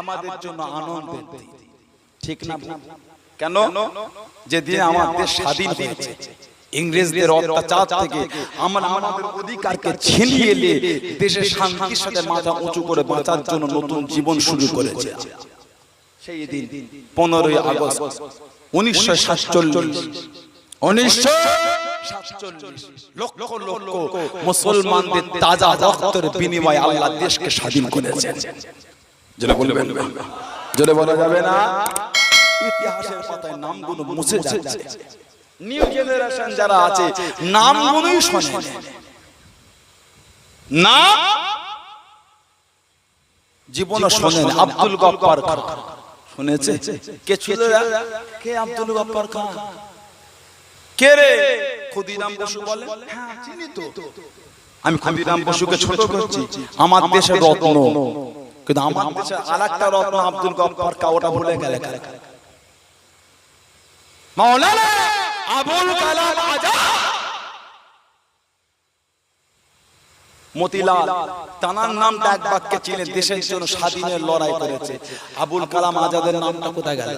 আমাদের জন্য আনন্দের দিন। ঠিক না কেন? যেদিন আমার দেশ স্বাধীন হয়েছে। ইংরেজদের অত্যাচার থেকে আমরা আমাদের অধিকারকে ছিনিয়ে নিয়ে দেশের শান্তির সাথে মাথা উঁচু করে বাঁচার জন্য নতুন জীবন শুরু করেছে। সেই দিন পনেরোই আগস্ট উনিশশো সাতচল্লিশ। উনিশশো লক্ষ লক্ষ মুসলমানদের তাজা রক্তের বিনিময়ে আল্লাহ দেশকে স্বাধীন করেছেন। জোরে বলবেন জোরে বলা যাবে না। ইতিহাসের পাতায় নামগুলো মুছে যাচ্ছে। নিউ জেনারেশন যারা আছে নামগুলোই শোনে। না? জীবনে শোনেন আব্দুল গফফার খান। শুনেছে? কে ছিল কে আব্দুল গফফার খান? কে রে? ক্ষুদিরাম বসু বলে হ্যাঁ চিনি তো। আমি ক্ষুদিরাম বসুকে ছোট করছি। আমার দেশের রত্ন। কিন্তু আমার দেশে আর একটা রত্ন আব্দুল গফফার কাওটা ভুলে গেলে আবুল কালাম আজাদ। মতিলাল, তানার নামটা এক বাক্যে চিনে দেশের জন্য স্বাধীনের লড়াই করেছে। আবুল কালাম আজাদের নামটা কোথায় গেল?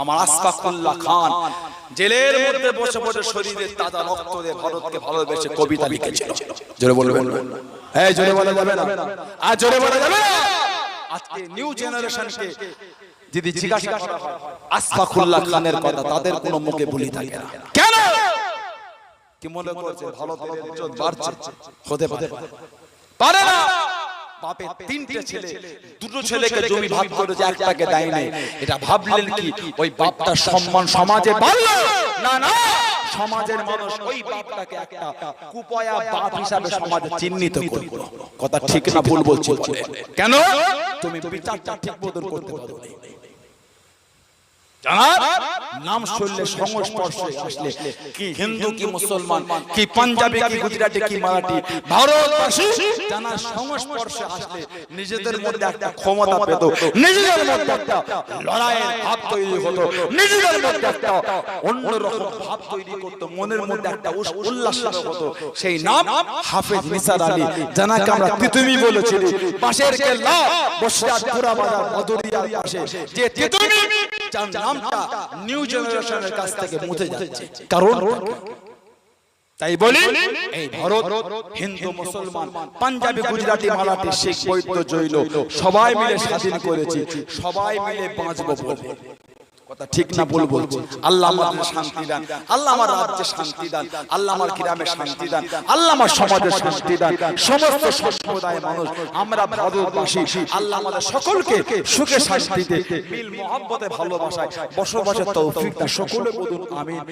আমার আশফাকুল্লাহ খান জেলের মধ্যে বসে বসে শরীরের তাজা রক্ত দিয়ে ভারতকে ভালোবেসে কবিতা লিখেছিল। জোরে বলবেন? হ্যাঁ জোরে বলা যাবে না। আর জোরে বলা যাবে না। আজকে নিউ জেনারেশনকে যদি জিজ্ঞাসা করা হয় আশফাকুল্লাহ খানের কথা তাদের কোনো মুখে বলি থাকে না। কেন? কি মনে করছে? ভারতের ইজ্জত বাড়ছে? হতে পারে। পারে না। বাপের তিনটে ছেলে দুটো ছেলেকে জমি ভাগ করেছে একটাকে দেয়নি। এটা ভাবলেন কি? ওই বাপটার সম্মান সমাজে বাড়লো? না না। সমাজের মানুষ ওই বাপটাকে একটা কুপয়া বাপ হিসাবে সমাজে চিহ্নিত করল। কথা ঠিক না ভুল বলছি কেন? তুমি বিচারটা ঠিক মতন করতে পারো। জানার নাম শুনলে সংস্পর্শে আসলে কি হিন্দু কি মুসলমান কি পাঞ্জাবি কি গুজরাটি কি মারাঠি ভারতবাসী জানার সংস্পর্শে আসলে নিজেদের মধ্যে একটা ক্ষমতা পেত নিজেদের মধ্যে একটা লড়াইয়ের ভাব তৈরি হতো। নিজেদের মধ্যে একটা অন্যরকম ভাব তৈরি করতো মনের মধ্যে একটা উল্লাস হতো। সেই নাম হাফেজ নিসার আলী জানাকে আমরা তিতুমি বলেছি পাশের কেল্লা বসিরাত পুরা বাজার বদরিয়ার পাশে যে তিতুমি যার নামটা নিউ জেনারেশনের কাছ থেকে মুছে যাচ্ছে। কারণ? তাই বলি এই ভারত হিন্দু মুসলমান পাঞ্জাবি গুজরাটি মারাঠি শিখ বৈদ্য জৈন সবাই মিলে স্বাধীন করেছি সবাই মিলে বাঁচবো কথা ঠিক না ভুল বলছি। আল্লাহ শান্তি দান। আল্লাহ আমার রাজ্যে শান্তি দান। আল্লাহ আমার গ্রামে শান্তি দান। আল্লাহ আমার সমাজে শান্তি দান। সমস্ত মানুষ, আমরা ভারতবাসী আল্লাহ আমাদের সকলকে সুখে শান্তিতে, মিল মহব্বতে ভালোবাসায় বসবাসের তৌফিক সকলে বলুন, আমিন।